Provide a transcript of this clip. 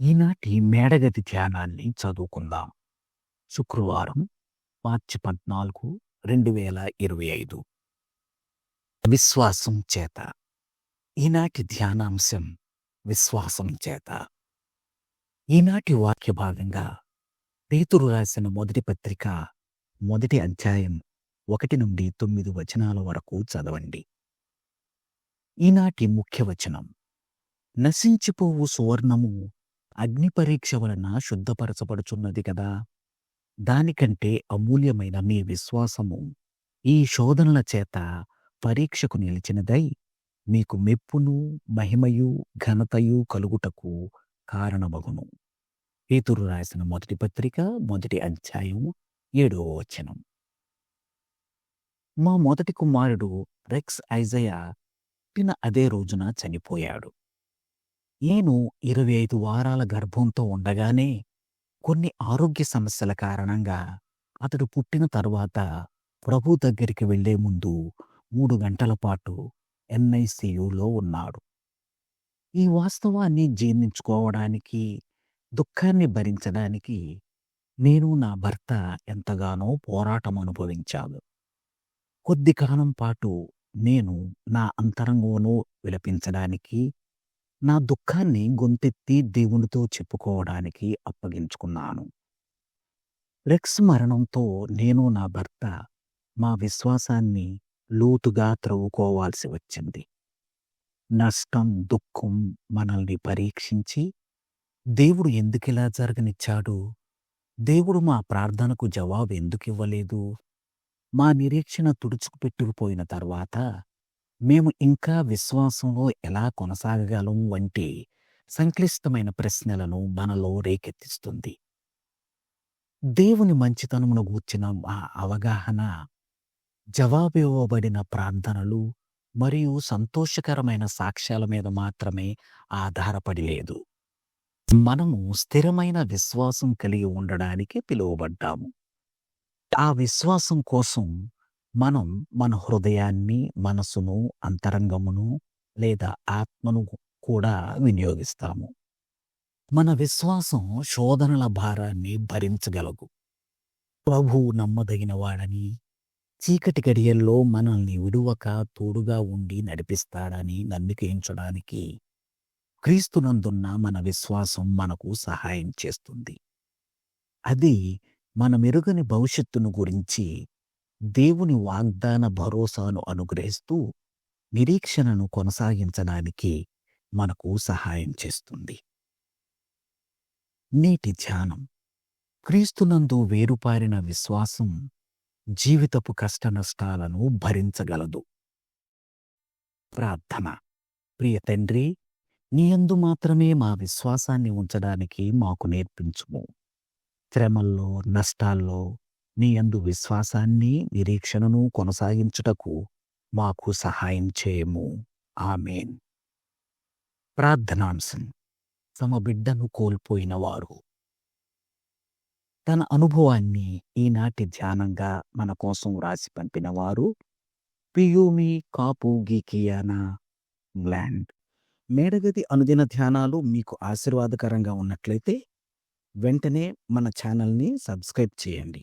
ఈనాటి మేడగది ధ్యానాన్ని చదువుకుందాం. శుక్రవారం మార్చి పద్నాలుగు రెండు వేల ఇరవై ఐదు. విశ్వాసం చేత. ఈనాటి ధ్యానాంశం విశ్వాసం చేత. ఈనాటి వాక్య భాగంగా పేతురు రాసిన మొదటి పత్రిక మొదటి అధ్యాయం ఒకటి నుండి తొమ్మిది వచనాల వరకు చదవండి. ఈనాటి ముఖ్య వచనం. నశించిపోవు సువర్ణము అగ్ని పరీక్ష వలన శుద్ధపరచబడుచున్నది కదా! దానికంటే అమూల్యమైన మీ విశ్వాసము ఈ శోధనల చేత పరీక్షకు నిలిచినదై మీకు మెప్పును మహిమయు ఘనతయు కలుగుటకు కారణమగును. పేతురు రాసిన మొదటి పత్రిక మొదటి అధ్యాయం ఏడవ వచనం. మా మొదటి కుమారుడు రెక్స్ ఐజయ పుట్టిన అదే రోజున చనిపోయాడు. నేను ఇరవై ఐదు వారాల గర్భంతో ఉండగానే కొన్ని ఆరోగ్య సమస్యల కారణంగా అతడు పుట్టిన తరువాత ప్రభు దగ్గరికి వెళ్ళే ముందు మూడు గంటల పాటు ఎన్ఐసియులో ఉన్నాడు. ఈ వాస్తవాన్ని జీర్ణించుకోవడానికి దుఃఖాన్ని భరించడానికి నేను నా భర్త ఎంతగానో పోరాటం అనుభవించాను. కొద్ది కాలం పాటు నేను నా అంతరంగంలో విలపించడానికి నా దుఃఖాన్ని గొంతెత్తి దేవునితో చెప్పుకోవడానికి అప్పగించుకున్నాను. రెక్స్ మరణంతో నేను నా భర్త మా విశ్వాసాన్ని లోతుగా త్రవ్వుకోవాల్సి వచ్చింది. నష్టం దుఃఖం మనల్ని పరీక్షించి దేవుడు ఎందుకిలా జరగనిచ్చాడు? దేవుడు మా ప్రార్థనకు జవాబు ఎందుకు ఇవ్వలేదు మా నిరీక్షణ తుడుచుకుపెట్టుకుపోయిన తర్వాత మేము ఇంకా విశ్వాసంలో ఎలా కొనసాగగలం వంటి సంక్లిష్టమైన ప్రశ్నలను మనలో రేకెత్తిస్తుంది. దేవుని మంచితనమును గూర్చిన ఆ అవగాహన జవాబు ఇవ్వబడిన ప్రార్థనలు మరియు సంతోషకరమైన సాక్ష్యాల మీద మాత్రమే ఆధారపడి లేదు. మనము స్థిరమైన విశ్వాసం కలిగి ఉండడానికి పిలువబడ్డాము. ఆ విశ్వాసం కోసం మనం మన హృదయాన్ని మనసును అంతరంగమును లేదా ఆత్మను కూడా వినియోగిస్తాము. మన విశ్వాసం శోధనల భారాన్ని భరించగలగు ప్రభువు నమ్మదగిన వాడని చీకటి గడియల్లో మనల్ని విడువక తోడుగా ఉండి నడిపిస్తాడని నమ్మికేయించడానికి క్రీస్తునందున్న మన విశ్వాసం మనకు సహాయం చేస్తుంది. అది మన మెరుగని భవిష్యత్తును గురించి దేవుని వాగ్దాన భరోసాను అనుగ్రహిస్తూ నిరీక్షణను కొనసాగించడానికి మనకు సహాయం చేస్తుంది. నేటి ధ్యానం. క్రీస్తునందు వేరుపారిన విశ్వాసం జీవితపు కష్టనష్టాలను భరించగలదు. ప్రార్థన. ప్రియ తండ్రి నీయందు మాత్రమే మా విశ్వాసాన్ని ఉంచడానికి మాకు నేర్పించుము. శ్రమల్లో నష్టాల్లో నీ యందు విశ్వాసాన్ని నిరీక్షణను కొనసాగించుటకు మాకు సహాయం చేయము. ఆమెన్. ప్రార్థనాంశం. తమ బిడ్డను కోల్పోయిన వారు. తన అనుభవాన్ని ఈనాటి ధ్యానంగా మన కోసం వ్రాసి పంపినవారు పియూమి కాపు గీకియానా ల్యాండ్. మేడగది అనుదిన ధ్యానాలు మీకు ఆశీర్వాదకరంగా ఉన్నట్లయితే వెంటనే మన ఛానల్ని సబ్స్క్రైబ్ చేయండి.